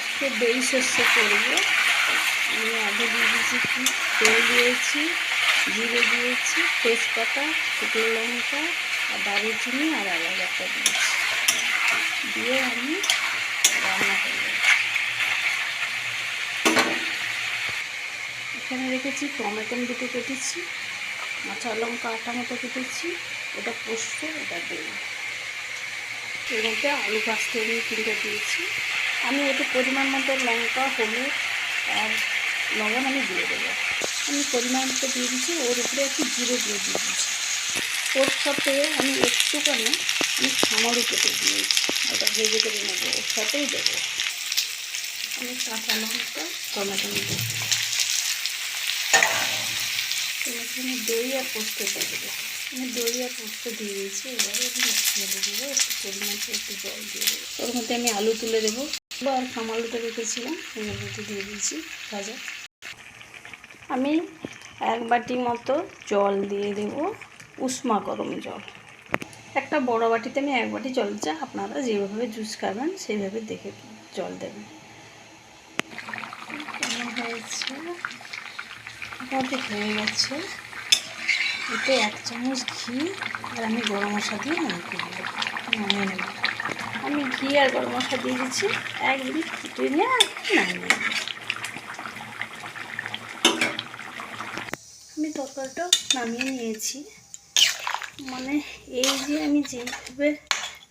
আজকে দই শস্য করব আমি আগে দিয়ে দিয়েছি কি তেল দিয়েছি, জিরে দিয়েছি, তেজপাতা, শুকনো লঙ্কা আর দারুচিনি আর এলাচ একটা দিয়েছি। দিয়ে আমি রান্না করব। এখানে রেখেছি টমেটো দুটো কেটেছি, কাঁচা লঙ্কা আটা মতো কেটেছি এটা পোস্ত এটা দেবো এর মধ্যে আলু ভাজতে আমি তিনটে দিয়েছি। আমি একটু পরিমাণ মতো লঙ্কা, হলুদ আর লবণ আমি দিয়ে দেবো। আমি পরিমাণ মতো দিয়ে দিচ্ছি, ওর উপরে একটু জিরে দিয়ে দিয়েছি ওর সাথে আমি একটুখানি, আমি খামারও কেটে দিয়েছি ওটা ভেজে করে নেব, ওর সাথেই দেবো। আমি কাঁচা লঙ্কা, টমেটো দেবো। এখানে দই আর পোস্তটা দেবো। আমি দই আর পোস্ত দিয়ে দিয়েছি, এবারে আমি ঢেলে দেবো, একটু পরিমাণ একটু জল দিয়ে দেবো। ওর মধ্যে আমি আলু তুলে দেবো। আর খামালুটা রেখেছিলাম ওই দিয়ে দিয়েছি, ভাজা। আমি এক বাটি মতো জল দিয়ে দেব, উষ্মা গরম জল। একটা বড় বাটিতে আমি এক বাটি জল চা আপনারা যেভাবে জুস খাবেন সেইভাবে দেখে জল দেবেন। হয়েছে? মোটামুটি হয়ে গেছে। এতে এক চামচ ঘি, আর আমি গরম মশলা দিয়ে নামিয়ে নামিয়ে নেব। আমি ঘি আর গরম মশলা দিয়ে দিচ্ছি। এক মিনিট ফুটিয়ে নিয়ে আমি তরকারিটা নামিয়ে নিয়েছি। মানে এই যে আমি যেভাবে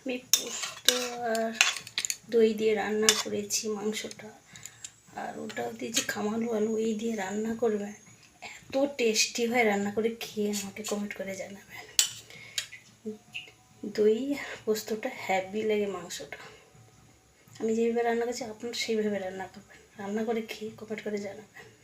আমি পোস্ত আর দই দিয়ে রান্না করেছি, মাংসটা আর ওটাও দিয়েছি খামালু আলু, এই দিয়ে রান্না করবেন এত টেস্টি হয় রান্না করে, খেয়ে আমাকে কমেন্ট করে জানাবেন। দই পোস্তটা হ্যাভি লাগে মাংসটা। আমি যেভাবে রান্না করছি, আপনারা সেইভাবে রান্না করবেন। রান্না করে খেয়ে কমেন্ট করে জানাবেন।